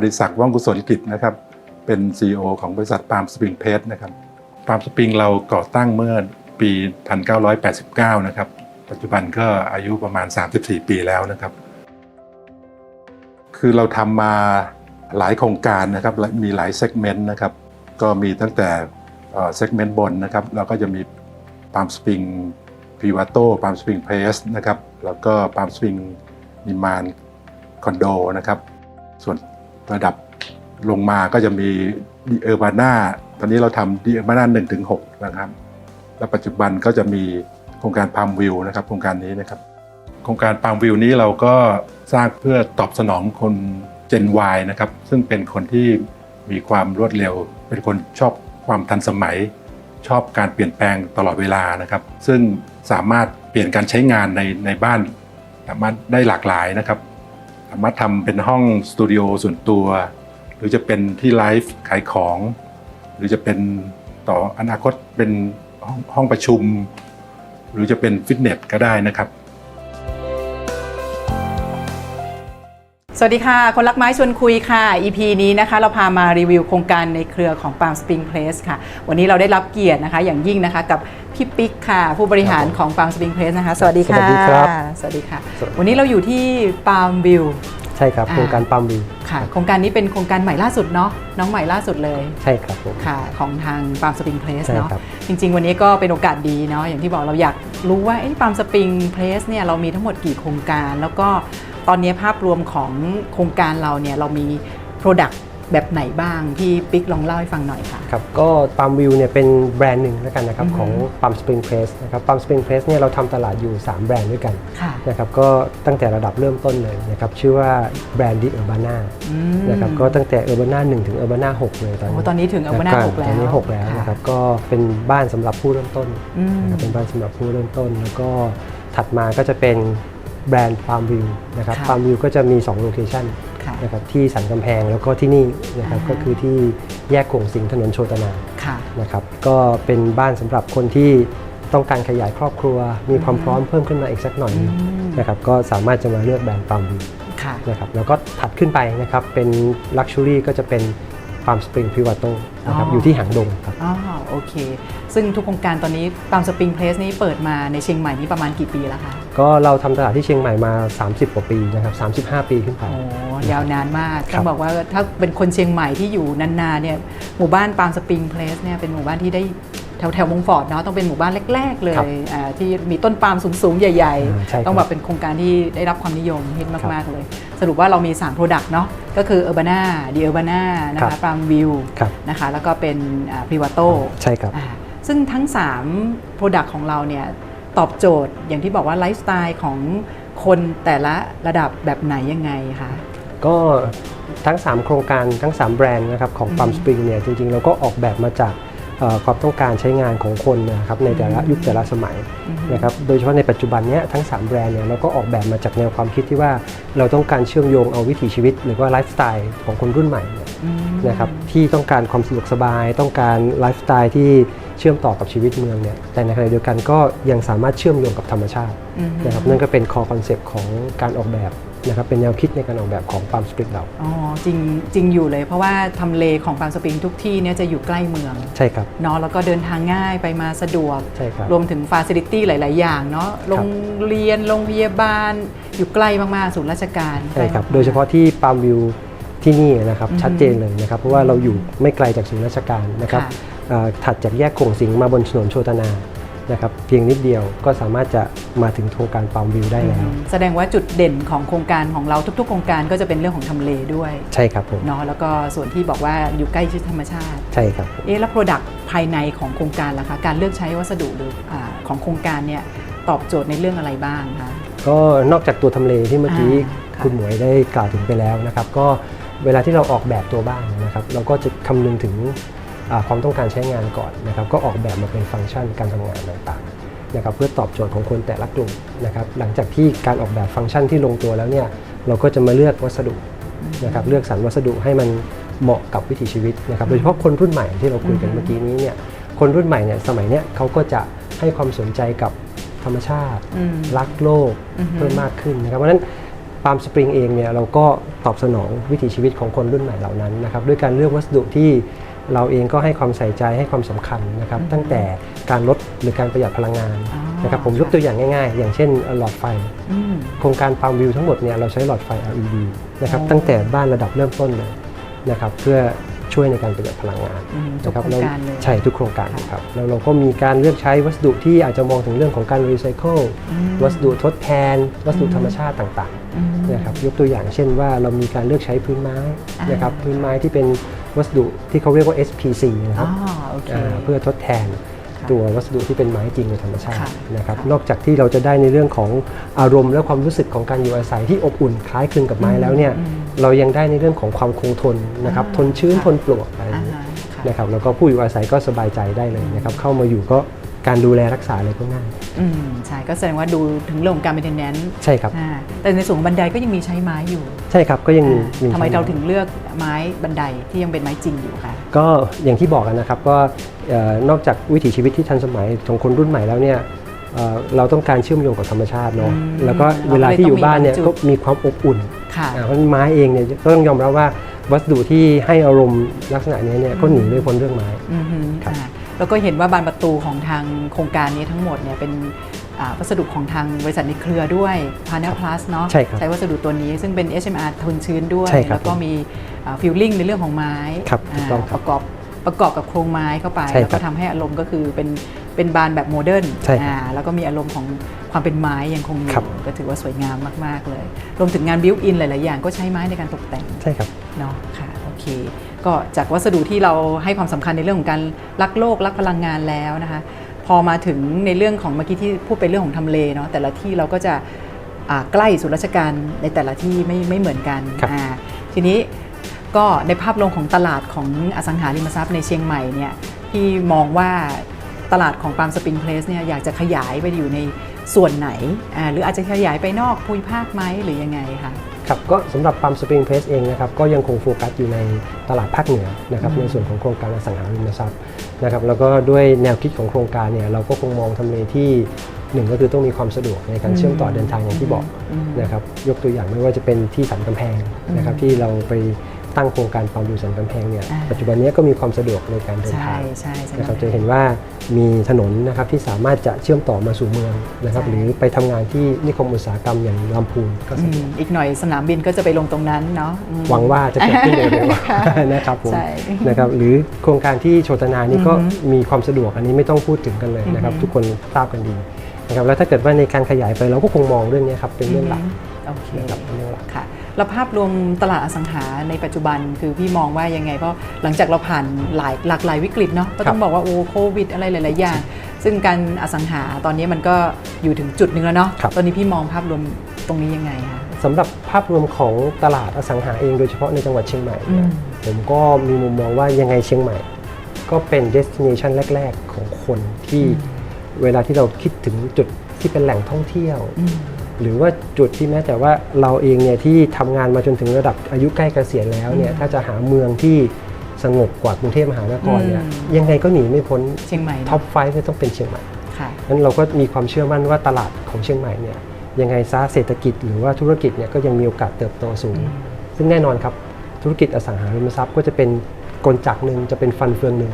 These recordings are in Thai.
อดิศักดิ์ว่องกุศลกิจนะครับ เป็น CEO ของบริษัทปาล์มสปริงเพสนะครับปาล์มสปริงเราก่อตั้งเมื่อปี 1989 นะครับ ปัจจุบันก็อายุประมาณ 34 ปีแล้วนะครับ คือเราทำมาหลายโครงการนะครับและมีหลายเซกเมนต์นะครับ ก็มีตั้งแต่เซกเมนต์บนนะครับ เราก็จะมีปาล์มสปริงพรีวาโต้ปาล์มสปริงเพรสนะครับ แล้วก็ปาล์มสปริงนิมานคอนโดนะครับ ส่วน ระดับลงมาก็จะมีดีเออร์บาน่าตอนนี้เราทำดีเออร์บาน่าหนึ่งถึงหกนะครับ และปัจจุบันก็จะมีโครงการพามวิวนะครับ โครงการนี้นะครับ โครงการพามวิวนี้เราก็สร้างเพื่อตอบสนองคน Gen Y นะครับ ซึ่งเป็นคนที่มีความรวดเร็ว เป็นคนชอบความทันสมัย ชอบการเปลี่ยนแปลงตลอดเวลานะครับ ซึ่งสามารถเปลี่ยนการใช้งานในในบ้าน สามารถได้หลากหลายนะครับ สามารถทำเป็นห้องสตูดิโอส่วนตัว หรือจะเป็นที่ไลฟ์ขายของ หรือจะเป็นต่ออนาคตเป็นห้องห้องประชุม หรือจะเป็นฟิตเนสก็ได้นะครับ สวัสดีค่ะ คนรักไม้ชวนคุยค่ะ EP นี้นะคะ เราพามารีวิวโครงการในเครือของ Palm Spring Place ค่ะ วันนี้เราได้รับเกียรตินะคะ อย่างยิ่งนะคะกับพี่ปิ๊กค่ะ ผู้บริหารของ Palm Spring Place นะคะ สวัสดีค่ะ สวัสดีครับสวัสดีค่ะสวัสดีวันนี้เราอยู่ที่ Palm View ใช่ครับอ่าโครงการปั๊มวิวค่ะ โครงการนี้เป็นโครงการใหม่ล่าสุดเนาะ น้องใหม่ล่าสุดเลย ใช่ครับผมค่ะ ของทาง Palm Spring Place ใช่เนาะครับจริง ๆ วันนี้ก็เป็นโอกาสดีเนาะ อย่างที่บอกเราอยากรู้ว่าไอ้ Palm Spring Place เนี่ยเรามีทั้งหมดกี่โครงการ แล้วก็ ตอนนี้ภาพรวมของโครงการเราเนี่ยเรามี Product แบบไหนบ้างพี่ปิ๊กลองเล่าให้ฟังหน่อยค่ะ ครับก็ปั๊มวิวเนี่ยเป็นแบรนด์หนึ่งแล้วกันนะครับ อือฮึของปั๊มสปริงเพรสนะครับปั๊มสปริงเพรสเนี่ยเราทำตลาดอยู่ 3 แบรนด์ด้วยกันค่ะนะครับก็ตั้งแต่ระดับเริ่มต้นเลยนะครับชื่อว่าแบรนด์ดิเออร์บาน่าอืม นะครับก็ตั้งแต่เออร์บาน่า1ถึงเออร์บาน่า6เลยตอนโอ้นี้ตอนนี้ถึงเอามาหน้าะครับหกแล้วตอนนี้6แล้วนะครับก็เป็นบ้านสำหรับผู้เริ่มต้น อืม นะครับเป็นบ้านสำหรับผู้เริ่มต้น แล้วก็ถัดมาก็จะเป็น แบรนด์ฟาร์มวิวนะครับค่ะฟาร์มวิวก็จะมี2โลเคชั่นค่ะนะครับที่สันกำแพงแล้วก็ที่นี่นะครับอ่าฮะก็คือที่แยกโขงสิงห์ถนนโชตนาค่ะ นะครับก็เป็นบ้านสำหรับคนที่ต้องการขยายครอบครัว มีความพร้อมเพิ่มขึ้นมาอีกสักหน่อยหนึ่งอืม นะครับก็สามารถจะมาเลือกแบรนด์ฟาร์มวิว ค่ะ นะครับแล้วก็ถัดขึ้นไปนะครับเป็นลักชัวรี่ก็จะเป็นฟาร์มสปริงพิวาโตนะครับอ๋อออยู่ที่หางดงครับอ๋อโอเค ซึ่งทุกโครงการตอนนี้ตามสปริงเพลสนี้เปิดมาในเชียงใหม่นี้ประมาณกี่ปีแล้วคะ ก็เราทำตลาดที่เชียงใหม่มา 30 กว่าปีนะครับ35 ปีขึ้นไปโอ้ยาวนานมากครัต้อบงบอกว่าถ้าเป็นคนเชียงใหม่ที่อยู่นานๆเนี่ยหมู่บ้านปาล์มสปริงเพลสเนี่ยเป็นหมู่บ้านที่ได้ แถวแถวมงฟอร์ดเนาะต้องเป็นหมู่บ้านแรก ๆ เลครับยอ่าที่มีต้นปาล์มสูง ๆ ใหญ่อ่าใช่ครับๆต้องแบบเป็นโครงการที่ได้รับความนิยมฮิตครับมาก ๆ เลย สรุปว่าเรามี 3 Product เนาะก็คือ Urbana d ี Urbana นะครัคะบปาล์มวิวครับนะคะแล้วก็เป็นพ r i v a t o ใช่ครับอ่าซึ่งทั้ง 3 Product ของเราเนี่ยตอบโจทย์อย่างที่บอกว่าไลฟ์สไตล์ของคนแต่ละระดับแบบไหนยังไงคะก็ทั้ง 3 โครงการทั้ง 3 แบรนด์นะครับของอืม Palm Spring เนี่ยจริงๆ เราก็ออกแบบมาจากเอ่อ ความต้องการใช้งานของคนนะครับในแต่ละอืมยุคแต่ละสมัยอือฮึนะครับโดยเฉพาะในปัจจุบันเนี้ยทั้ง 3 แบรนด์เนี่ยเราก็ออกแบบมาจากแนวความคิดที่ว่าเราต้องการเชื่อมโยงเอาวิถีชีวิต หรือว่าไลฟ์สไตล์ของคนรุ่นใหม่เนี่ยอืมนะครับที่ต้องการความสะดวกสบาย ต้องการไลฟ์สไตล์ที่เชื่อมต่อกับชีวิตเมืองเนี่ยแต่ในขณะเดียวกันก็ยังสามารถเชื่อมโยงกับธรรมชาติอืมนะครับนั่นก็เป็น core concept ของการออกแบบ นะครับเป็นแนวคิดในการออกแบบของ Palm Spring เราอ๋อจริงจริงอยู่เลยเพราะว่าทำเลของปาล์มสปริงทุกที่เนี่ยจะอยู่ใกล้เมืองใช่ครับเนาะแล้วก็เดินทางง่ายไปมาสะดวก ใช่ครับ รวมถึงฟาซิลิตี้หลาย ๆ อย่างเนาะโรงเรียนโรงพยาบาล อยู่ใกล้มาก ๆ ศูนย์ราชการใช่ครับใกล้มกๆโดยเฉพาะที่ปาล์มวิวที่นี่นะครับอือฮึชัดเจนเลยนะครับ เพราะว่าเราอยู่ไม่ไกลจากศูนย์ราชการนะครับค่ะอ่าถัดจากแยกโขงสิงห์มาบนถนนโชตนา นะครับเพียงนิดเดียวก็สามารถจะมาถึงโครงการปาล์มวิวได้แล้วอืมแสดงว่าจุดเด่นของโครงการของเราทุก ๆ โครงการก็จะเป็นเรื่องของทำเลด้วยใช่ครับผมเนาะแล้วก็ส่วนที่บอกว่าอยู่ใกล้ชิดธรรมชาติ ใช่ครับเอ๊ะแล้วโปรดักต์ภายในของโครงการล่ะคะการเลือกใช้วัสดุหรืออาของโครงการเนี่ยตอบโจทย์ในเรื่องอะไรบ้างคะ ก็นอกจากตัวทำเลที่เมื่อกี้อ่าค่ะ คุณหมวยได้กล่าวถึงไปแล้วนะครับ ก็เวลาที่เราออกแบบตัวบ้านนะครับ เราก็จะคำนึงถึงอ่า ความต้องการใช้งานก่อนนะครับก็ออกแบบมาเป็นฟังก์ชันการทำงานต่างๆนะครับเพื่อตอบโจทย์ของคนแต่ละกลุ่มนะครับหลังจากที่การออกแบบฟังก์ชันที่ลงตัวแล้วเนี่ยเราก็จะมาเลือกวัสดุนะครับเลือกสรรวัสดุให้มันเหมาะกับวิถีชีวิตนะครับโดยเฉพาะคนรุ่นใหม่ที่เราคุยกันเมื่อกี้นี้เนี่ยคนรุ่นใหม่เนี่ยสมัยเนี้ยเขาก็จะให้ความสนใจกับธรรมชาติอืมรักโลกอือฮึเพิ่มมากขึ้นนะครับเพราะฉะนั้นปาล์มสปริงเองเนี่ยเราก็ตอบสนองวิถีชีวิตของคนรุ่นใหม่เหล่านั้นนะครับด้วยการเลือกวัสดุที่ เราเองก็ให้ความใส่ใจให้ความสำคัญนะครับอืมตั้งแต่การลดหรือการประหยัดพลังงานอ๋อนะครับผมยกตัวอย่างง่ายๆ อย่างเช่นหลอดไฟอืมโครงการปาล์มวิวทั้งหมดเนี่ยเราใช้หลอดไฟ LED นะครับอ๋อตั้งแต่บ้านระดับเริ่มต้นเลยนะครับเพื่อ ช่วยในการประหยัดพลังงานอืมทุกนะครัโครงการเลยใช่ทุกโครงการครับแล้วเราก็มีการเลือกใช้วัสดุที่อาจจะมองถึงเรื่องของการรีไซเคิลอืมวัสดุทดแทน วัสดุอืมธรรมชาติต่างอืมๆนะครับยกตัวอย่างเช่นว่าเรามีการเลือกใช้พื้นไม้อ่านนะครับพื้นไม้ที่เป็นวัสดุที่เขาเรียกว่า SPC นะคอ๋รัอบโอเคอ่าเพื่อทดแทนค่ะ ตัววัสดุที่เป็นไม้จริงในธรรมชาค่ะตินะครับค่ะนอกจากที่เราจะได้ในเรื่องของอารมณ์และความรู้สึกของการอยู่อาศัยที่อบอุ่นคล้ายคลึงกับไม้แล้วเนี่ยอืมเรายังได้ในเรื่องของความคงทนนะครับอ่าทนชื้นค่ะทนปลวกอะไรอย่างนี้อ่าค่ะนะครับแล้วก็ผู้อยู่อาศัยก็สบายใจได้เลยนะครับเข้ามาอยู่ก็ การดูแลรักษาอะไรก็ง่ายอืมใช่ก็แสดงว่าดูถึงเรื่องของการ maintenance ใช่ครับอ่าแต่ในส่วนของบันไดก็ยังมีใช้ไม้อยู่ใช่ครับก็ยังมีอ่าทำไมใช้เราถึงเลือกไม้บันไดที่ยังเป็นไม้จริงอยู่คะก็อย่างที่บอกกันนะครับก็เอ่อนอกจากวิถีชีวิตที่ทันสมัยของคนรุ่นใหม่แล้วเนี่ยเอ่อเราต้องการเชื่อมโยงกับธรรมชาติเนาะอืมแล้วก็เวลาที่อยู่บ้านเนี่ยเราก็เลยต้องมีบรรจุก็มีความอบอุ่น ค่ะ อ่าเพราะไม้เองเนี่ยก็ต้องยอมรับว่าวัสดุที่ให้อารมณ์ลักษณะนี้เนี่ยก็หนีไม่พ้นเรื่องไม้ อือฮึครับ อ่า แล้วก็เห็นว่าบานประตูของทางโครงการนี้ทั้งหมดเนี่ยเป็นอ่าวัสดุของทางบริษัทในเครือด้วย Panel Plus เนาะใช่ครับวัสดุตัวนี้ซึ่งเป็น HMR ทนชื้นด้วยใช่ครับแล้วก็มีฟิลลิ่งในเรื่องของไม้ครับถูกต้องอ่าครับประกอบประกอบกับโครงไม้เข้าไปใช่ครับแล้วก็ทำให้อารมณ์ก็คือเป็นเป็นบานแบบโมเดิร์นใช่ครับอ่าแล้วก็มีอารมณ์ของความเป็นไม้ยังคงอครัยู่บก็ถือว่าสวยงามมาก ๆ เลย รวมถึงงานบิวอินหลาย ๆ อย่างก็ใช้ไม้ในการตกแต่งใช่ครับเนาะค่ะโอเค ก็จากวัสดุที่เราให้ความสำคัญในเรื่องของการรักโลกรักพลังงานแล้วนะคะพอมาถึงในเรื่องของเมื่อกี้ที่พูดเป็นเรื่องของทำเลเนาะแต่ละที่เราก็จะอ่าใกล้ศูนย์ราชการในแต่ละที่ไม่ไม่เหมือนกันครับอ่าทีนี้ก็ในภาพรวมของตลาดของอสังหาริมทรัพย์ในเชียงใหม่เนี่ยที่มองว่าตลาดของปาล์มสปริงเพลสเนี่ยอยากจะขยายไปอยู่ในส่วนไหนอ่าหรืออาจจะขยายไปนอกภูมิภาคไหมหรือยังไงคะ ครับก็สำหรับปั๊มสปริงเพสเองนะครับก็ยังคงโฟกัสอยู่ในตลาดภาคเหนือนะครับอืมในส่วนของโครงการอสังหาริมทรัพย์นะครับแล้วก็ด้วยแนวคิดของโครงการเนี่ยเราก็คงมองทำเลที่หนึ่งก็คือต้องมีความสะดวกในการเชื่อมต่อเดินทางอย่างที่บอกอืมนะครับยกตัวอย่างไม่ว่าจะเป็นที่สันกำแพงนะครับอืมที่เราไป ตั้งโครงการปั๊มดูสันกำแพงเนี่ยอ่า ปัจจุบันนี้ก็มีความสะดวกในการเดินใช่ทางใช่ใช่ นะครับจะเห็นว่ามีถนนนะครับที่สามารถจะเชื่อมต่อมาสู่เมืองนะครับใช่ หรือไปทำงานที่นิคมอุตสาหกรรมอย่างลำพูนก็อืสะดวมกอีกหน่อยสนามบินก็จะไปลงตรงนั้นเนาะอืม หวังว่าจะเกิดขึ้นเร็วค่ะๆนะครับผมใช่นะครับหรือโครงการที่โชตนานี่ก็อือฮึมีความสะดวกอันนี้ไม่ต้องพูดถึงกันเลยนะครับ อือฮึทุกคนทราบกันดีนะครับแล้วถ้าเกิดว่าในการขยายไปเราก็คงมองเรื่องนี้ครับเป็นเรื่องหลักโอเคนะครับเป็นเรื่องหลัก ค่ะ แล้วภาพรวมตลาดอสังหาในปัจจุบันคือพี่มองว่ายังไง เพราะหลังจากเราผ่านหลายหลากหลายวิกฤตเนาะก็ต้องบอกว่าโอ้โควิด อะไรหลาย ๆ อย่าง ซึ่งการอสังหาตอนนี้มันก็อยู่ถึงจุดหนึ่งแล้วเนาะครับตอนนี้พี่มองภาพรวมตรงนี้ยังไงคะสำหรับภาพรวมของตลาดอสังหาเองโดยเฉพาะในจังหวัดเชียงใหม่เนี่ยอืมผมก็มีมุมมองว่ายังไงเชียงใหม่ ก็เป็น destination แรก ๆ ของคนที่เวลาที่เราคิดถึงจุดที่เป็นแหล่งท่องเที่ยวอืม หรือว่าจุดที่แม้แต่ว่าเราเองเนี่ยที่ทำงานมาจนถึงระดับอายุใกล้เกษียณแล้วเนี่ยอืมถ้าจะหาเมืองที่สงบกว่ากรุงเทพมหานครเนี่ยอืมยังไงก็หนีไม่พ้นเชียงใหม่เนอะท็อปไฟว์ต้องเป็นเชียงใหม่ค่ะนั้นเราก็มีความเชื่อมั่นว่าตลาดของเชียงใหม่เนี่ยยังไงซะเศรษฐกิจหรือว่าธุรกิจเนี่ยก็ยังมีโอกาสเติบโตสูงอืมซึ่งแน่นอนครับธุรกิจอสังหาริมทรัพย์ก็จะเป็นกลจักรหนึ่งจะเป็นฟันเฟืองหนึ่ง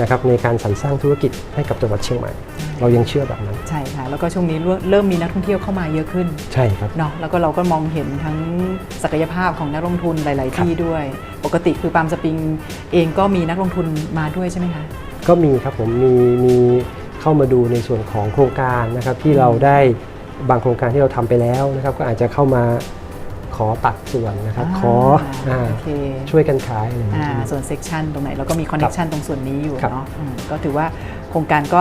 นะครับในการสรรสร้างธุรกิจให้กับจังหวัดเชียงใหม่ เรายังเชื่อแบบนั้น ใช่ค่ะ แล้วก็ช่วงนี้เริ่มมีนักท่องเที่ยวเข้ามาเยอะขึ้นใช่ครับ เนาะแล้วก็เราก็มองเห็นทั้งศักยภาพของนักลงทุนหลาย ๆ ที่ด้วย ปกติคือปาล์มสปริงเองก็มีนักลงทุนมาด้วยใช่ไหมคะ ก็มีครับผมมีมีเข้ามาดูในส่วนของโครงการนะครับที่เราได้บางโครงการที่เราทำไปแล้วนะครับก็อาจจะเข้ามาข อตัดส่วนนะครับขออ่าโอเคช่วยกันขายอะไรอย่างอ่าเงี้ยส่วนเซกชันตรงไหนเราก็มีคอนเน c ชันตรงส่วนนี้อยู่ครับเนาะอืมก็ถือว่าโครงการก็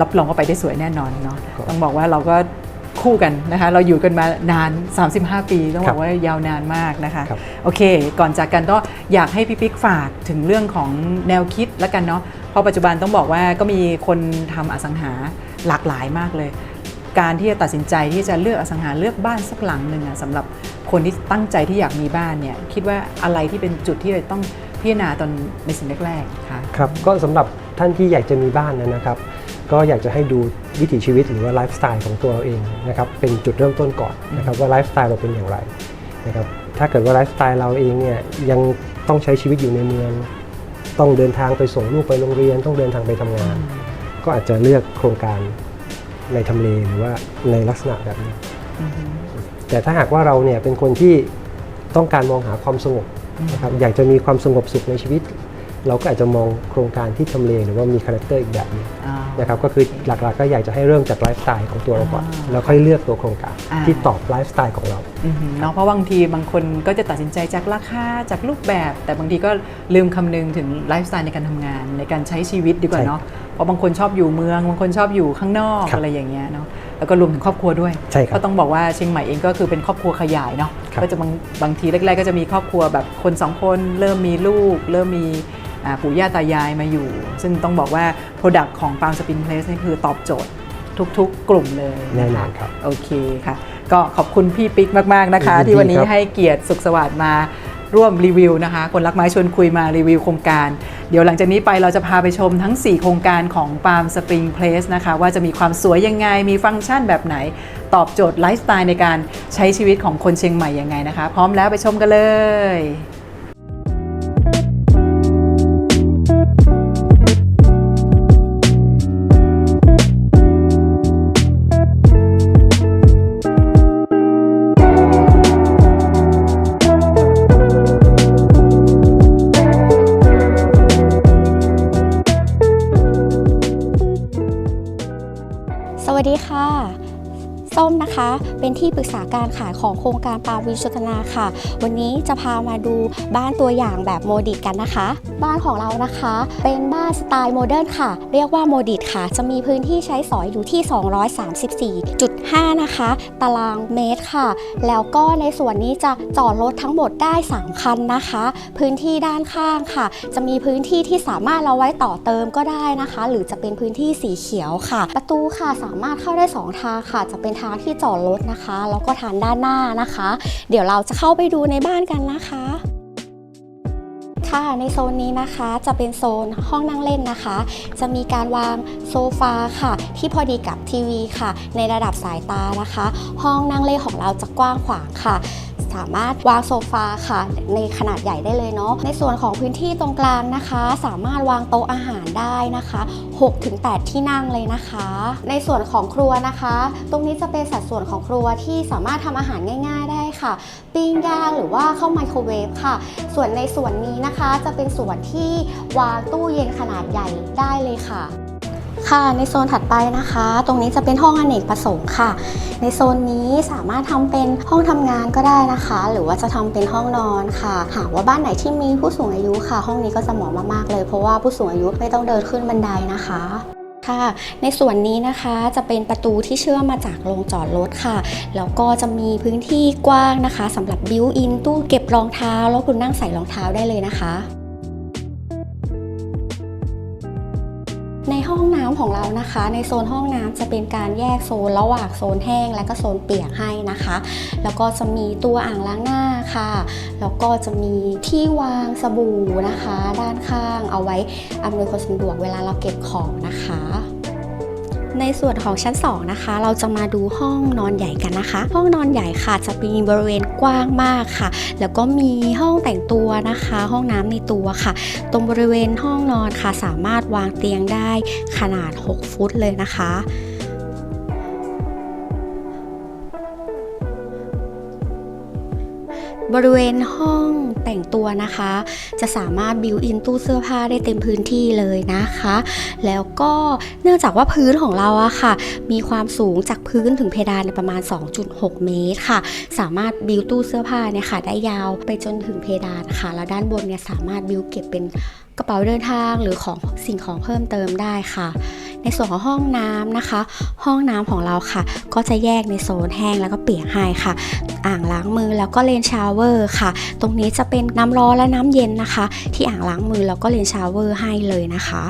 รับรองว่าไปได้สวยแน่นอนเนาะครับต้องบอกว่าเราก็คู่กันนะคะเราอยู่กันมานาน 35 ปีต้องบอกว่ายาวนานมากนะคะ ครับ โอเค ก่อนจากกันก็อยากให้พี่ปิ๊กฝากถึงเรื่องของแนวคิดแล้วกันเนาะเพราะปัจจุบันต้องบอกว่าก็มีคนทำอสังหาหลากหลายมากเลย การที่จะตัดสินใจที่จะเลือกอสังหาเลือกบ้านสักหลังหนึ่งอะสำหรับคนที่ตั้งใจที่อยากมีบ้านเนี่ยคิดว่าอะไรที่เป็นจุดที่เราต้องพิจารณาตอนในสิ่งแรกๆคะครับก็สำหรับท่านที่อยากจะมีบ้านนะครับ ก็อยากจะให้ดูวิถีชีวิตหรือว่าไลฟ์สไตล์ของตัวเราเองนะครับเป็นจุดเริ่มต้นก่อนนะครับว่าไลฟ์สไตล์เราเป็นอย่างไรนะครับถ้าเกิดว่าไลฟ์สไตล์เราเองเนี่ยยังต้องใช้ชีวิตอยู่ในเมือง ต้องเดินทางไปส่งลูกไปโรงเรียน ต้องเดินทางไปทำงาน ก็อาจจะเลือกโครงการ ในทำเลหรือว่าในลักษณะแบบนี้อือฮึแต่ถ้าหากว่าเราเนี่ยเป็นคนที่ต้องการมองหาความสงบนะครับอยากจะมีความสงบสุขในชีวิต เราก็อาจจะมองโครงการที่ทำเลหรือว่ามีคาแรคเตอร์อีกแบบหนึงอ่านะครับก็คือหลักๆก็อยากจะให้เริ่มจากไลฟ์สไตล์ของตัวเราก่อนอ่าแล้วค่อยเลือกตัวโครงการอ่าที่ตอบไลฟ์สไตล์ของเราอือหือเนาะเพราะบางทีบางคนก็จะตัดสินใจจากราคาจากรูปแบบ แต่บางทีก็ลืมคำนึงถึงไลฟ์สไตล์ในการทำงานในการใช้ชีวิตดีกว่าใช่เนาะ เพราะบางคนชอบอยู่เมือง บางคนชอบอยู่ข้างนอกครับอะไรอย่างเงี้ยเนาะแล้วก็รวมถึงครอบครัวด้วยใช่ครับก็ต้องบอกว่าเชียงใหม่เองก็คือเป็นครอบครัวขยายเนาะครับก็จะบางบางทีแรก ๆ ก็จะมีครอบครัวแบบคนสองคนเริ่มมีลูก เริ่มมีอ่าปู่ย่าตายายมาอยู่ ซึ่งต้องบอกว่า Product ของ Palm Spring Place นี่คือตอบโจทย์ทุกๆ กลุ่มเลยแน่ะนอคะนครับโอเคค่ะ ก็ขอบคุณพี่ปิ๊กมากๆนะคะยินดีที่วันนี้ครับให้เกียรติสุขสวัสดิ์มาร่วมรีวิวนะคะ คนรักไม้ชวนคุยมารีวิวโครงการ เดี๋ยวหลังจากนี้ไปเราจะพาไปชมทั้ง 4 โครงการของ Palm Spring Place นะคะ ว่าจะมีความสวยยังไง มีฟังก์ชันแบบไหน ตอบโจทย์ไลฟ์สไตล์ในการใช้ชีวิตของคนเชียงใหม่ยังไงนะคะ พร้อมแล้วไปชมกันเลย วัสดีค่ะ ส้มนะคะ เป็นที่ปรึกษาการขายของโครงการปาวิชตนาค่ะ วันนี้จะพามาดูบ้านตัวอย่างแบบโมดิตกันนะคะ บ้านของเรานะคะ เป็นบ้านสไตล์โมเดิร์นค่ะ เรียกว่าโมดิตค่ะ จะมีพื้นที่ใช้สอยอยู่ที่ 234.5 นะคะ ตารางเมตรค่ะ แล้วก็ในส่วนนี้จะจอดรถทั้งหมดได้ 3 คันนะคะ พื้นที่ด้านข้างค่ะ จะมีพื้นที่ที่สามารถเราไว้ต่อเติมก็ได้นะคะ หรือจะเป็นพื้นที่สีเขียวค่ะ ประตูค่ะสามารถเข้าได้ 2 ทางค่ะ จะเป็นทางที่จอดรถนะคะ แล้วก็ทางด้านหน้านะคะ เดี๋ยวเราจะเข้าไปดูในบ้านกันนะคะค่ะในโซนนี้นะคะจะเป็นโซนห้องนั่งเล่นนะคะ จะมีการวางโซฟาค่ะ ที่พอดีกับทีวีค่ะ ในระดับสายตานะคะ ห้องนั่งเล่นของเราจะกว้างขวางค่ะ สามารถวางโซฟาค่ะ ในขนาดใหญ่ได้เลยเนาะในส่วนของพื้นที่ตรงกลางนะคะ สามารถวางโต๊ะอาหารได้นะคะ 6-8 ที่นั่งเลยนะคะ ในส่วนของครัวนะคะ ตรงนี้จะเป็นสัดส่วนของครัวที่สามารถทำอาหารง่าย ๆ ได้ค่ะ ปิ้งย่างหรือว่าเข้าไมโครเวฟค่ะ ส่วนในส่วนนี้นะคะจะเป็นส่วนที่วางตู้เย็นขนาดใหญ่ได้เลยค่ะ ค่ะ ในโซนถัดไปนะคะ ตรงนี้จะเป็นห้องอเนกประสงค์ค่ะ ในโซนนี้สามารถทำเป็นห้องทำงานก็ได้นะคะ หรือว่าจะทำเป็นห้องนอนค่ะ หากว่าบ้านไหนที่มีผู้สูงอายุค่ะ ห้องนี้ก็จะเหมาะมากๆเลย เพราะว่าผู้สูงอายุไม่ต้องเดินขึ้นบันไดนะคะค่ะในส่วนนี้นะคะจะเป็นประตูที่เชื่อมมาจากโรงจอดรถค่ะ แล้วก็จะมีพื้นที่กว้างนะคะสำหรับบิวอินตู้เก็บรองเท้า แล้วคุณนั่งใส่รองเท้าได้เลยนะคะ ในห้องน้ำของเรานะคะ ในโซนห้องน้ำจะเป็นการแยกโซนระหว่างโซนแห้ง และก็โซนเปียกให้นะคะ แล้วก็จะมีตัวอ่างล้างหน้าค่ะ แล้วก็จะมีที่วางสบู่นะคะ ด้านข้างเอาไว้อำนวยความสะดวกเวลาเราเก็บของนะคะ ในส่วนของชั้น 2 นะคะ เราจะมาดูห้องนอนใหญ่กันนะคะ ห้องนอนใหญ่ค่ะจะมีบริเวณกว้างมากค่ะ แล้วก็มีห้องแต่งตัวนะคะ ห้องน้ำในตัวค่ะ ตรงบริเวณห้องนอนค่ะสามารถวางเตียงได้ขนาด 6 ฟุตเลยนะคะ บริเวณห้องแต่งตัวนะคะ จะสามารถบิวอินตู้เสื้อผ้าได้เต็มพื้นที่เลยนะคะ แล้วก็เนื่องจากว่าพื้นของเราอะค่ะ มีความสูงจากพื้นถึงเพดานประมาณ 2.6 เมตรค่ะ สามารถบิวตู้เสื้อผ้าเนี่ยค่ะ ได้ยาวไปจนถึงเพดานค่ะ แล้วด้านบนเนี่ยสามารถบิวเก็บเป็น กระเป๋าเดินทางหรือของสิ่งของเพิ่มเติมได้ค่ะ ในส่วนของห้องน้ำนะคะ ห้องน้ำของเราค่ะ ก็จะแยกในโซนแห้งแล้วก็เปียกให้ค่ะ อ่างล้างมือแล้วก็เลนชาวเวอร์ค่ะ ตรงนี้จะเป็นน้ำร้อนและน้ำเย็นนะคะ ที่อ่างล้างมือแล้วก็เลนชาวเวอร์ให้เลยนะคะ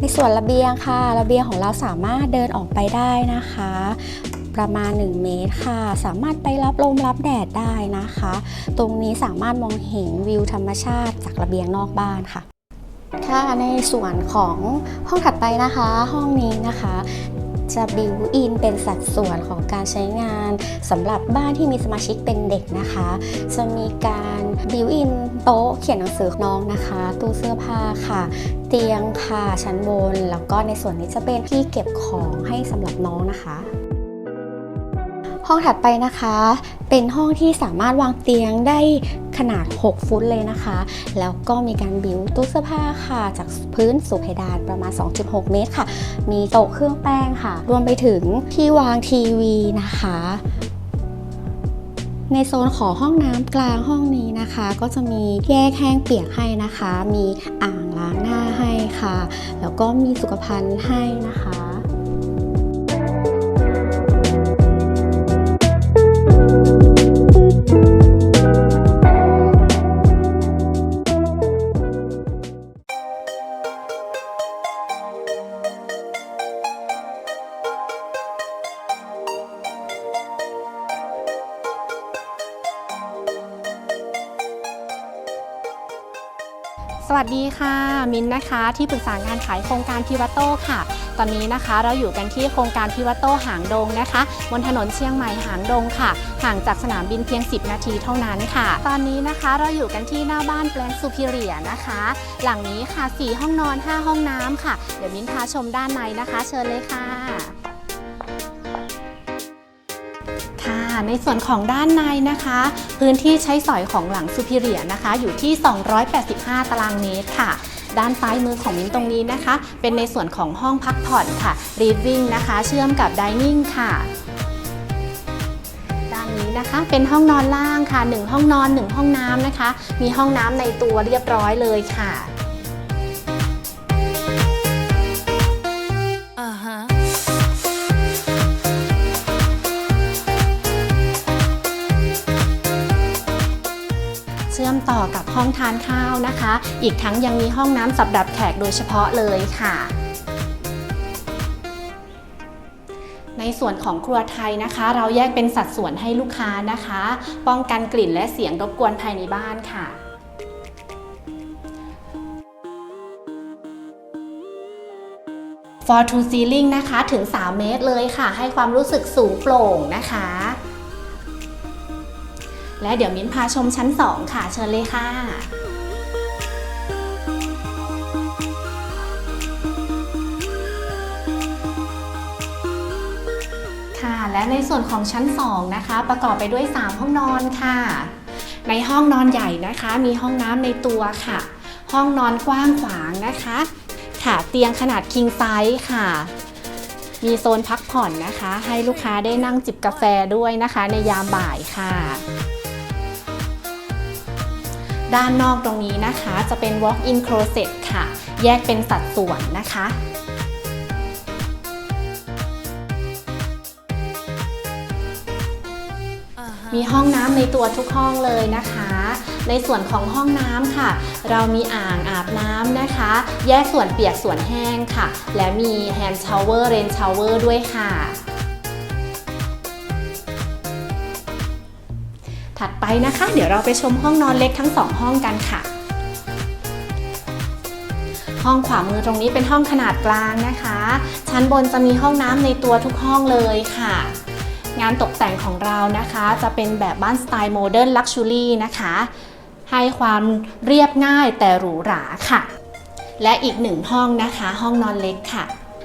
ในส่วนระเบียงค่ะ ระเบียงของเราสามารถเดินออกไปได้นะคะ ประมาณ 1 เมตรค่ะ สามารถไปรับลมรับแดดได้นะคะ ตรงนี้สามารถมองเห็นวิวธรรมชาติจากระเบียงนอกบ้านค่ะ ค่ะในส่วนของห้องถัดไปนะคะ ห้องนี้นะคะจะบิวอินเป็นสัดส่วนของการใช้งานสำหรับบ้านที่มีสมาชิกเป็นเด็กนะคะ จะมีการบิวอินโต๊ะเขียนหนังสือน้องนะคะ ตู้เสื้อผ้าค่ะ เตียงค่ะชั้นบน แล้วก็ในส่วนนี้จะเป็นที่เก็บของให้สำหรับน้องนะคะ ห้องถัดไปนะคะ เป็นห้องที่สามารถวางเตียงได้ขนาด 6 ฟุตเลยนะคะ แล้วก็มีการบิวตู้เสื้อผ้าค่ะ จากพื้นสู่เพดานประมาณ 2.6 เมตรค่ะ มีโต๊ะเครื่องแป้งค่ะ รวมไปถึงที่วางทีวีนะคะในโซนของห้องน้ำกลางห้องนี้นะคะ ก็จะมีแยกแห้งเปียกให้นะคะ มีอ่างล้างหน้าให้ค่ะ แล้วก็มีสุขภัณฑ์ให้นะคะ ที่ปรึกษางานขายโครงการพิวัตโต้ค่ะ ตอนนี้นะคะเราอยู่กันที่โครงการพิวัตโต้หางดงนะคะ บนถนนเชียงใหม่หางดงค่ะ ห่างจากสนามบินเพียง 10 นาทีเท่านั้นค่ะ ตอนนี้นะคะเราอยู่กันที่หน้าบ้านแปลงซูพิเรียนะคะ หลังนี้ค่ะ 4 ห้องนอน 5 ห้องน้ำค่ะ เดี๋ยวมิ้นพาชมด้านในนะคะ เชิญเลยค่ะค่ะในส่วนของด้านในนะคะ พื้นที่ใช้สอยของหลังซูพิเรียนะคะ อยู่ที่ 285 ตารางเมตรค่ะ ด้านซ้ายมือของมิ้นตรงนี้นะคะ เป็นในส่วนของห้องพักผ่อนค่ะ Living นะคะ เชื่อมกับ Dining ค่ะด้านนี้นะคะเป็นห้องนอนล่างค่ะ 1 ห้องนอน 1 ห้องน้ำนะคะ มีห้องน้ำในตัวเรียบร้อยเลยค่ะ ต่อกับห้องทานข้าวนะคะ อีกทั้งยังมีห้องน้ำสำหรับแขกโดยเฉพาะเลยค่ะในส่วนของครัวไทยนะคะ เราแยกเป็นสัดส่วนให้ลูกค้านะคะ ป้องกันกลิ่นและเสียงรบกวนภายในบ้านค่ะ For to ceiling นะคะถึง 3 เมตรเลยค่ะ ให้ความรู้สึกสูงโปร่งนะคะ และเดี๋ยวมิ้นพาชมชั้น 2 ค่ะ เชิญเลยค่ะค่ะ และในส่วนของชั้น 2 นะคะ ประกอบไปด้วย 3 ห้องนอนค่ะ ในห้องนอนใหญ่นะคะ มีห้องน้ำในตัวค่ะ ห้องนอนกว้างขวางนะคะ ค่ะเตียงขนาด king size ค่ะมีโซนพักผ่อนนะคะ ให้ลูกค้าได้นั่งจิบกาแฟด้วยนะคะ ในยามบ่ายค่ะ ด้านนอกตรงนี้นะคะ จะเป็น walk-in closet ค่ะ แยกเป็นสัดส่วนนะคะมีห้องน้ำในตัวทุกห้องเลยนะคะ ในส่วนของห้องน้ำค่ะ เรามีอ่างอาบน้ำนะคะ แยกส่วนเปียกส่วนแห้งค่ะ และมี hand shower rain shower ด้วยค่ะ ไปนะคะ เดี๋ยวเราไปชมห้องนอนเล็กทั้งสองห้องกันค่ะ ห้องขวามือตรงนี้เป็นห้องขนาดกลางนะคะ ชั้นบนจะมีห้องน้ำในตัวทุกห้องเลยค่ะงานตกแต่งของเรานะคะจะเป็นแบบบ้านสไตล์โมเดิร์นลักชัวรี่นะคะ ให้ความเรียบง่ายแต่หรูหราค่ะ และอีกหนึ่งห้องนะคะ ห้องนอนเล็กค่ะ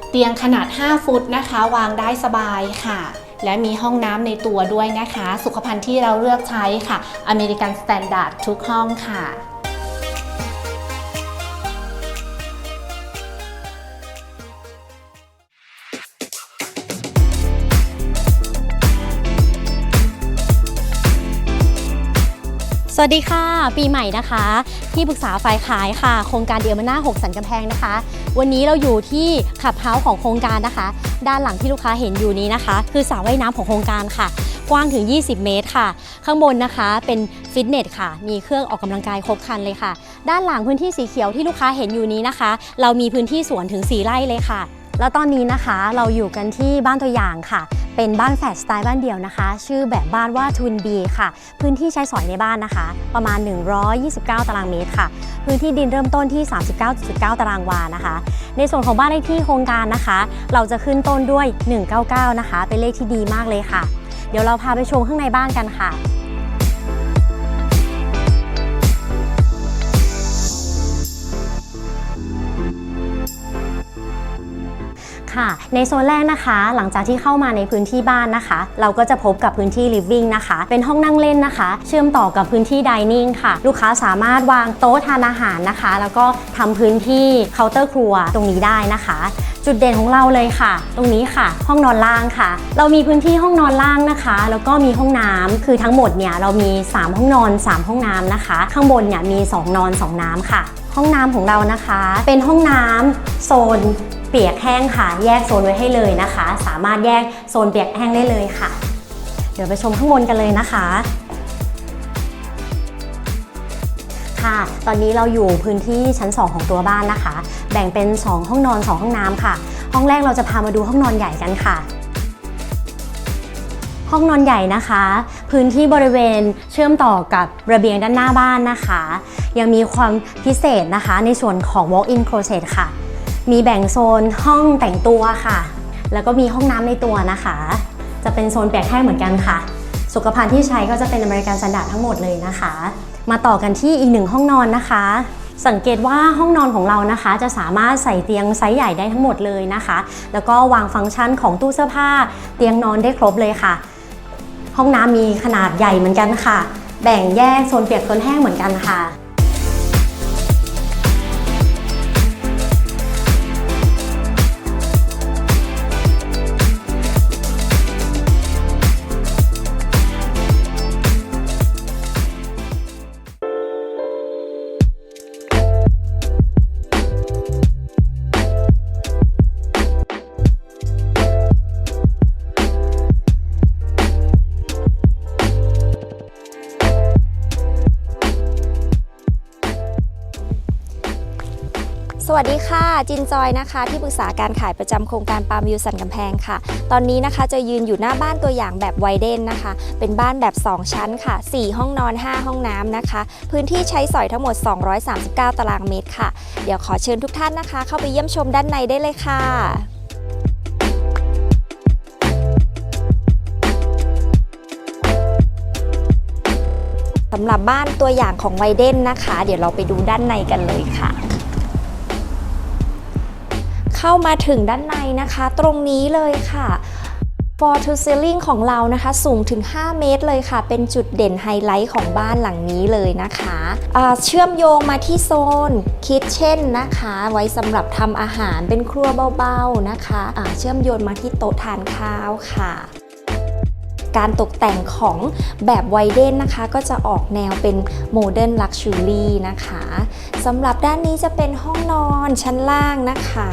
เตียงขนาด 5 ฟุตนะคะ วางได้สบายค่ะ และมีห้องน้ำในตัวด้วยนะคะ สุขภัณฑ์ที่เราเลือกใช้ค่ะอเมริกันสแตนดาร์ดทุกห้องค่ะ สวัสดีค่ะ ปีใหม่นะคะ ที่ปรึกษาฝ่ายขายค่ะ โครงการเดียมาน้า6สันกำแพงนะคะ วันนี้เราอยู่ที่ขับเฮาส์ของโครงการนะคะ ด้านหลังที่ลูกค้าเห็นอยู่นี้นะคะ คือสระว่ายน้ำของโครงการค่ะ กว้างถึง 20 เมตรค่ะ ข้างบนนะคะเป็นฟิตเนสค่ะ มีเครื่องออกกำลังกายครบครันเลยค่ะ ด้านหลังพื้นที่สีเขียวที่ลูกค้าเห็นอยู่นี้นะคะ เรามีพื้นที่สวนถึง 4 ไร่เลยค่ะ แล้วตอนนี้นะคะเราอยู่กันที่บ้านตัวอย่างค่ะ เป็นบ้านแฝดสไตล์บ้านเดี่ยวนะคะ ชื่อแบบบ้านว่า Twin B ค่ะ พื้นที่ใช้สอยในบ้านนะคะ ประมาณ 129 ตารางเมตรค่ะ พื้นที่ดินเริ่มต้นที่ 39.9 ตารางวานะคะ ในส่วนของบ้านเลขที่โครงการนะคะ เราจะขึ้นต้นด้วย 199 นะคะ เป็นเลขที่ดีมากเลยค่ะ เดี๋ยวเราพาไปชมข้างในบ้านกันค่ะ ค่ะ ในโซนแรกนะคะ หลังจากที่เข้ามาในพื้นที่บ้านนะคะ เราก็จะพบกับพื้นที่ living นะคะ เป็นห้องนั่งเล่นนะคะ เชื่อมต่อกับพื้นที่ dining ค่ะ ลูกค้าสามารถวางโต๊ะทานอาหารนะคะ แล้วก็ทำพื้นที่เคาน์เตอร์ครัวตรงนี้ได้นะคะจุดเด่นของเราเลยค่ะ ตรงนี้ค่ะ ห้องนอนล่างค่ะ เรามีพื้นที่ห้องนอนล่างนะคะ แล้วก็มีห้องน้ำคือทั้งหมดเนี่ยเรามี 3 ห้องนอน 3 ห้องน้ำนะคะ ข้างบนเนี่ยมี 2 นอน 2 น้ำค่ะ ห้องน้ำของเรานะคะ เป็นห้องน้ำโซน เปียกแห้งค่ะ แยกโซนไว้ให้เลยนะคะ สามารถแยกโซนเปียกแห้งได้เลยค่ะ เดี๋ยวไปชมข้างบนกันเลยนะคะค่ะ ตอนนี้เราอยู่พื้นที่ชั้น 2 ของตัวบ้านนะคะ แบ่งเป็น 2 ห้องนอน 2 ห้องน้ำค่ะ ห้องแรกเราจะพามาดูห้องนอนใหญ่กันค่ะ ห้องนอนใหญ่นะคะ พื้นที่บริเวณเชื่อมต่อกับระเบียงด้านหน้าบ้านนะคะ ยังมีความพิเศษนะคะในส่วนของ walk-in closet ค่ะ มีแบ่งโซนห้องแต่งตัวค่ะ แล้วก็มีห้องน้ำในตัวนะคะ จะเป็นโซนแปลกแห้งเหมือนกันค่ะ สุขภัณฑ์ที่ใช้ก็จะเป็นอเมริกันสแตนดาร์ดทั้งหมดเลยนะคะ มาต่อกันที่อีกหนึ่งห้องนอนนะคะ สังเกตว่าห้องนอนของเรานะคะ จะสามารถใส่เตียงไซส์ใหญ่ได้ทั้งหมดเลยนะคะ แล้วก็วางฟังก์ชันของตู้เสื้อผ้า เตียงนอนได้ครบเลยค่ะ ห้องน้ำมีขนาดใหญ่เหมือนกันค่ะ แบ่งแยกโซนเปียกโซนแห้งเหมือนกันค่ะ สวัสดีค่ะ จินจอยนะคะ ที่ปรึกษาการขายประจำโครงการปาล์มวิวสันกำแพงค่ะ ตอนนี้นะคะจะยืนอยู่หน้าบ้านตัวอย่างแบบไวเดนนะคะ เป็นบ้านแบบ 2 ชั้นค่ะ 4 ห้องนอน 5 ห้องน้ำนะคะ พื้นที่ใช้สอยทั้งหมด 239 ตารางเมตรค่ะ เดี๋ยวขอเชิญทุกท่านนะคะ เข้าไปเยี่ยมชมด้านในได้เลยค่ะสำหรับบ้านตัวอย่างของไวเดนนะคะ เดี๋ยวเราไปดูด้านในกันเลยค่ะ เข้ามาถึงด้านในนะคะ ตรงนี้เลยค่ะ For to ceiling ของเรานะคะ สูงถึง 5 เมตรเลยค่ะ เป็นจุดเด่นไฮไลท์ของบ้านหลังนี้เลยนะคะอ่าเชื่อมโยงมาที่โซนคิทเช่นนะคะ ไว้สำหรับทำอาหารเป็นครัวเบาๆนะคะอ่าเชื่อมโยงมาที่โต๊ะทานข้าวค่ะ การตกแต่งของแบบไวเดนนะคะ ก็จะออกแนวเป็นโมเดิร์นลักชูรี่นะคะสำหรับด้านนี้จะเป็นห้องนอนชั้นล่างนะคะ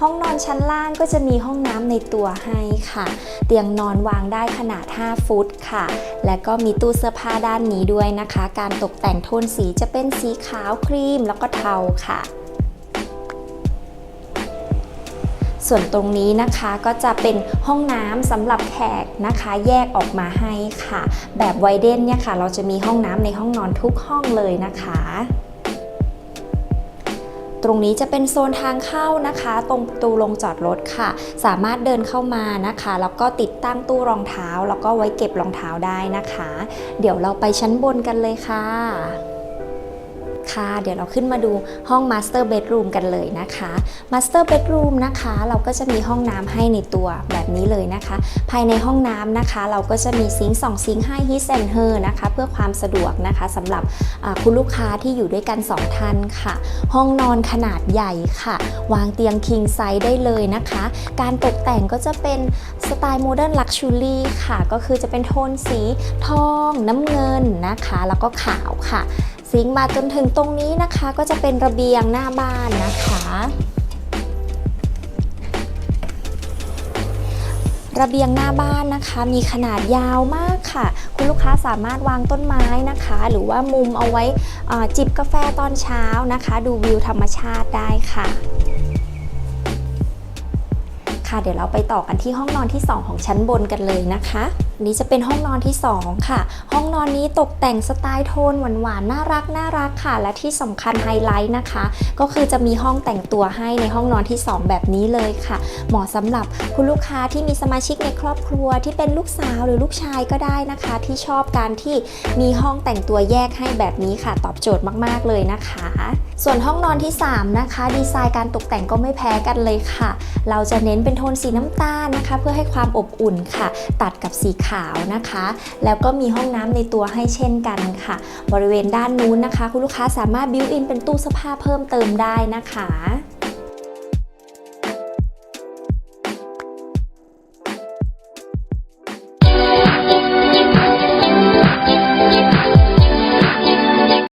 ห้องนอนชั้นล่างก็จะมีห้องน้ำในตัวให้ค่ะ เตียงนอนวางได้ขนาด 5 ฟุตค่ะ และก็มีตู้เสื้อผ้าด้านนี้ด้วยนะคะ การตกแต่งโทนสีจะเป็นสีขาวครีมแล้วก็เทาค่ะ ส่วนตรงนี้นะคะก็จะเป็นห้องน้ำสำหรับแขกนะคะแยกออกมาให้ค่ะ แบบไวเดนเนี่ยค่ะ เราจะมีห้องน้ำในห้องนอนทุกห้องเลยนะคะตรงนี้จะเป็นโซนทางเข้านะคะ ตรงประตูลงจอดรถค่ะ สามารถเดินเข้ามานะคะ แล้วก็ติดตั้งตู้รองเท้า แล้วก็ไว้เก็บรองเท้าได้นะคะ เดี๋ยวเราไปชั้นบนกันเลยค่ะ ค่ะ เดี๋ยวเราขึ้นมาดูห้อง Master Bedroom กันเลยนะคะ Master Bedroom นะคะ เราก็จะมีห้องน้ำให้ในตัวแบบนี้เลยนะคะ ภายในห้องน้ำนะคะ เราก็จะมีซิงค์2ซิงค์ให้ His and Her นะคะ เพื่อความสะดวกนะคะสำหรับคุณลูกค้าที่อยู่ด้วยกัน 2 ท่านค่ะ ห้องนอนขนาดใหญ่ค่ะ วางเตียง King Size ได้เลยนะคะ การตกแต่งก็จะเป็นสไตล์โมเดิร์นลักชูรี่ค่ะ ก็คือจะเป็นโทนสีทองน้ำเงินนะคะ แล้วก็ขาวค่ะ ซิงค์มาจนถึงตรงนี้นะคะ ก็จะเป็นระเบียงหน้าบ้านนะคะ ระเบียงหน้าบ้านนะคะ มีขนาดยาวมากค่ะ คุณลูกค้าสามารถวางต้นไม้นะคะ หรือว่ามุมเอาไว้อาจิบกาแฟตอนเช้านะคะ ดูวิวธรรมชาติได้ค่ะ ค่ะ เดี๋ยวเราไปต่อกันที่ห้องนอนที่ 2 ของชั้นบนกันเลยนะคะนี้จะเป็นห้องนอนที่ 2 ค่ะ ห้องนอนนี้ตกแต่งสไตล์โทนหวานๆน่ารักน่ารักค่ะ และที่สำคัญไฮไลท์นะคะ ก็คือจะมีห้องแต่งตัวให้ในห้องนอนที่ 2 แบบนี้เลยค่ะ เหมาะสำหรับคุณลูกค้าที่มีสมาชิกในครอบครัวที่เป็นลูกสาวหรือลูกชายก็ได้นะคะ ที่ชอบการที่มีห้องแต่งตัวแยกให้แบบนี้ค่ะ ตอบโจทย์มากๆเลยนะคะ ส่วนห้องนอนที่ 3 นะคะ ดีไซน์การตกแต่งก็ไม่แพ้กันเลยค่ะ เราจะเน้นเป็นโทนสีน้ำตาลนะคะ เพื่อให้ความอบอุ่นค่ะ ตัดกับสีขาวนะคะ แล้วก็มีห้องน้ำในตัวให้เช่นกันค่ะ บริเวณด้านนู้นนะคะ คุณลูกค้าสามารถบิวอินเป็นตู้เสื้อผ้าเพิ่มเติมได้นะคะ